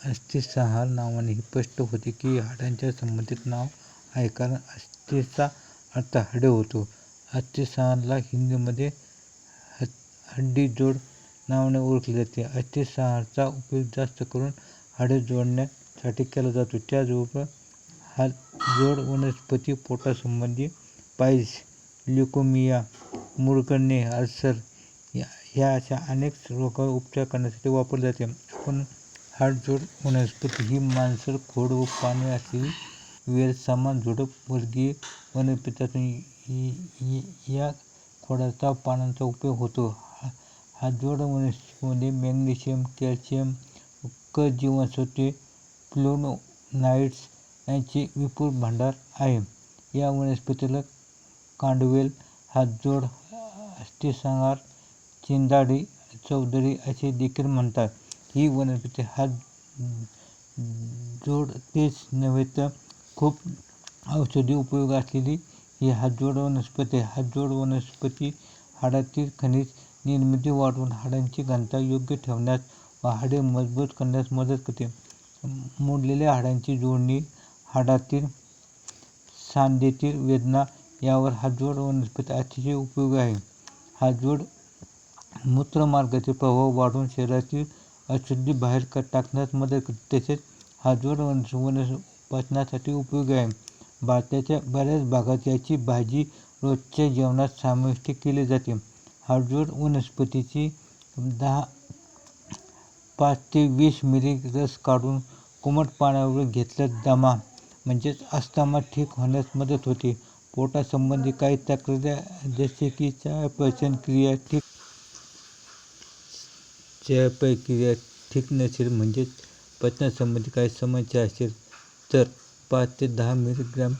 अस्थिसंहार नावाने स्पष्ट होते की हाडांच्या संबंधित नाव आहे. कारण अस्थिचा अर्थ हाडे होतो. अस्थिसंहाराला हिंदीमध्ये हड्डीजोड नावाने ओळखले जाते. अस्थिसंहाराचा उपयोग जास्त करून हाडे जोडण्यासाठी केला जातो. त्याचबरोबर हाडजोड वनस्पती पोटासंबंधी पायस ल्युकोमिया मुरगळणे अल्सर ह्या अशा अनेक रोगावर उपचार करण्यासाठी वापरले जाते. आपण हाडजोड वनस्पती ही मांसल खोड व पाने असलेली वेल समान झुडप वर्गीय वनस्पती असून या खोडाचा पानांचा उपयोग होतो हाडजोड वनस्पतीमध्ये मॅग्नेशियम कॅल्शियम क जीवनसत्वे फ्लोनोनाइट्स यांचे विपुल भांडार आहे या वनस्पतीला कांडवेल हाडजोड अस्थिसंहार चिंदाडी चौधरी असे देखील म्हणतात ही वनस्पती हाडजोडच नव्हे तर खूप औषधी उपयोग असलेली ही हातजोड वनस्पती हातजोड वनस्पती हाडातील खनिज निर्मिती वाढवून हाडांची घनता योग्य ठेवण्यास व हाडे मजबूत करण्यास मदत करते. मोडलेल्या हाडांची जोडणी हाडातील सांधेतील वेदना यावर हातजोड वनस्पती अतिशय उपयोगी आहे. हातजोड मूत्रमार्गाचे प्रभाव वाढवून शरीरातील अशुद्धी बाहेर टाकण्यास मदत करते. तसेच हाडजोड वनस्पती पचनासाठी उपयोगी आहे. भारताच्या बऱ्याच भागात याची भाजी रोजच्या जेवणात समाविष्ट केली जाते. हाडजोड वनस्पतीची दहा पाच ते वीस मिली रस काढून कोमट पाण्यावर घेतल्यास दमा म्हणजेच अस्थमा ठीक होण्यास मदत होते. पोटासंबंधी काही तक्रारी जसे की चयापचय क्रिया ठीक चयापचय ठीक नसेल म्हणजेच पचनासंबंधी काही समस्या असेल तर पाच ते दहा मिलीग्रॅम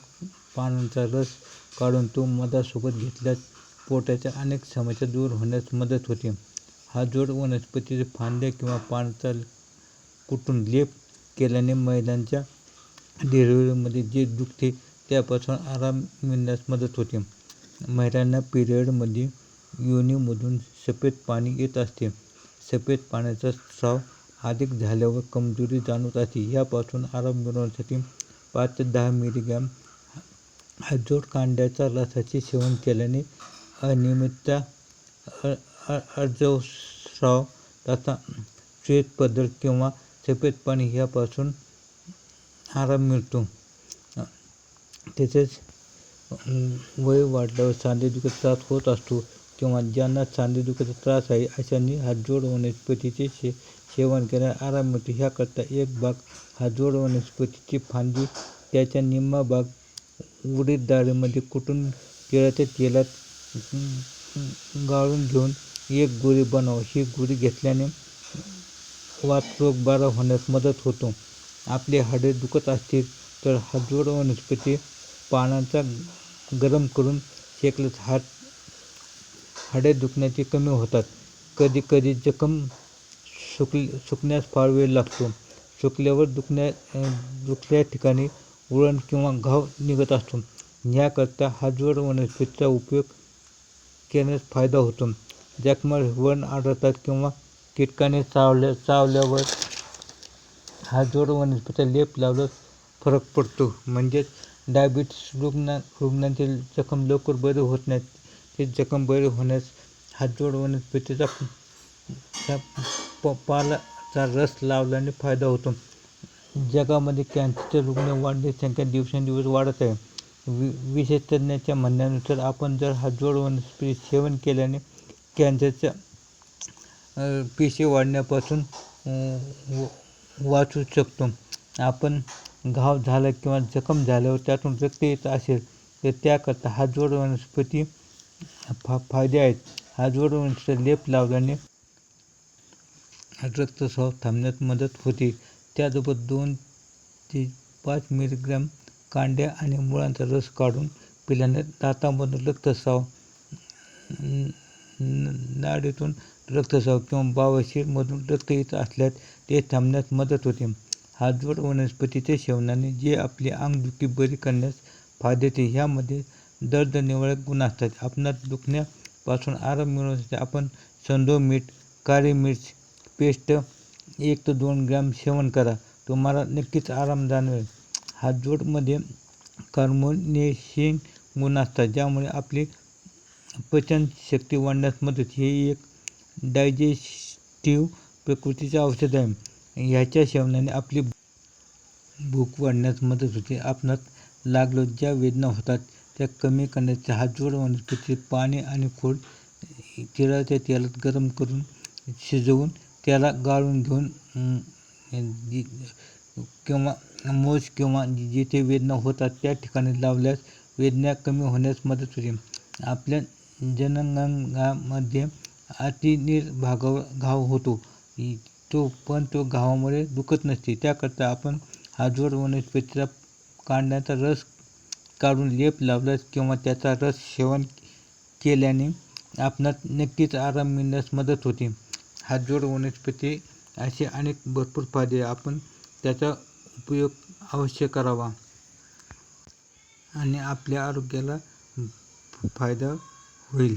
पानांचा रस काढून तो मधासोबत घेतल्यास पोटाच्या अनेक समस्या दूर होण्यास मदत होते. हा जोड वनस्पतीच्या फांद्या किंवा पानांचा कुटून लेप केल्याने महिलांच्या डिलिव्हरीमध्ये जे दुखते त्यापासून आराम मिळण्यास मदत होते. महिलांना पिरियडमध्ये योनीमधून सफेद पाणी येत असते. सफेद पाण्याचा स्राव अधिक झाल्यावर कमजोरी जाणवत असते. यापासून आराम मिळवण्यासाठी पाच ते दहा मिलीग्रॅम हाडजोड कांड्याच्या रसाचे सेवन केल्याने अनियमितता अर्जस्राव तथा श्वेतपदर किंवा सफेद पाणी यापासून आराम मिळतो. तसेच वय वाढल्यावर सांधेदुखीचा त्रास होत असतो. किंवा ज्यांना सांधेदुखीचा त्रास आहे अशांनी हातजोड वनस्पतीचे शे सेवन केल्याने आराम मिळतो. ह्याकरता एक भाग हातजोड वनस्पतीची फांदी त्याचा निम्मा भाग उडीद डाळीमध्ये कुटून तिळाच्या तेलात गाळून घेऊन एक गोळी बनवा. ही गोळी घेतल्याने वातरोग बरा होण्यास मदत होतो. आपले हाडे दुखत असतील तर हातजोड वनस्पती पानांचा गरम करून शेकल्यास हात हाडे दुखण्याचे कमी होतात. कधी कधी जखम सुक सुकण्यास फार वेळ लागतो. सुकल्यावर दुखण्या दुखल्या ठिकाणी वळण किंवा घाव निघत असतो. ह्याकरता हाजवड वनस्पतीचा उपयोग केल्यास फायदा होतो. जखमावर वण आढळतात किंवा कीटकाने चावल्या चावल्यावर हाजवड वनस्पतीचा लेप लावल्यास फरक पडतो. म्हणजेच डायबिटीस रुग्ण रुग्णांचे जखम लवकर बरे होत नाहीत. ते जखम बरे होण्यास हातजोड वनस्पतीचा प पालाचा रस लावल्याने फायदा होतो. जगामध्ये कॅन्सरचे रुग्ण वाढण्याची संख्या दिवसेंदिवस वाढत आहे. वि विशेषज्ञांच्या म्हणण्यानुसार आपण जर हातजोड वनस्पती सेवन केल्याने कॅन्सरच्या पेशी वाढण्यापासून वाचू शकतो. आपण घाव झाला किंवा जखम झाल्यावर त्यातून रक्त येत असेल तर त्याकरता हातजोड वनस्पती फा फायदे आहेत. आजवर वनस्पती लेप लावल्याने रक्तस्राव थांबण्यात मदत होते. त्यासोबत दोन ते पाच मिलीग्रॅम कांड्या आणि मुळांचा रस काढून पिल्याने दातामधून रक्तस्राव नाडीतून रक्तस्राव किंवा बावशीरमधून रक्त येत असल्यास ते थांबण्यास मदत होते. हाडजोड वनस्पतीच्या सेवनाने जे आपली अंगदुखी बरी करण्यास फायदे देते ह्यामध्ये दर्द निवारक गुण असतात. आपणास दुखण्यापासून आराम मिळवण्यासाठी आपण संदो मीठ काळी मिर्च पेस्ट एक ते दोन ग्रॅम सेवन करा. तुम्हाला नक्कीच आराम जाणवेल. हातजोडमध्ये कार्बोनेशियन गुण असतात ज्यामुळे आपली पचनशक्ती वाढण्यास मदत. हे एक डायजेस्टिव्ह प्रकृतीचे औषध आहे. ह्याच्या सेवनाने आपली भूक वाढण्यास मदत होते. आपणास लागलो ज्या वेदना होतात त्या कमी करण्याचे हातजोड वनस्पती पाने आणि खोड तिळाच्या तेलात गरम करून शिजवून त्याला गाळून घेऊन किंवा मोज किंवा जिथे वेदना होतात त्या ठिकाणी लावल्यास वेदना कमी होण्यास मदत होते. आपल्या जननांगामध्ये अतिनीर भागावर घाव होतो. तो पण तो घावामुळे दुखत नसते. त्याकरता आपण हातजोड वनस्पतीचा काढण्याचा रस काढून लेप लावल्यास किंवा त्याचा रस सेवन केल्याने आपणास नक्कीच आराम मिळण्यास मदत होते. हातजोड वनस्पती असे अनेक भरपूर फायदे आपण त्याचा उपयोग अवश्य करावा. आणि आपल्या आरोग्याला फायदा होईल.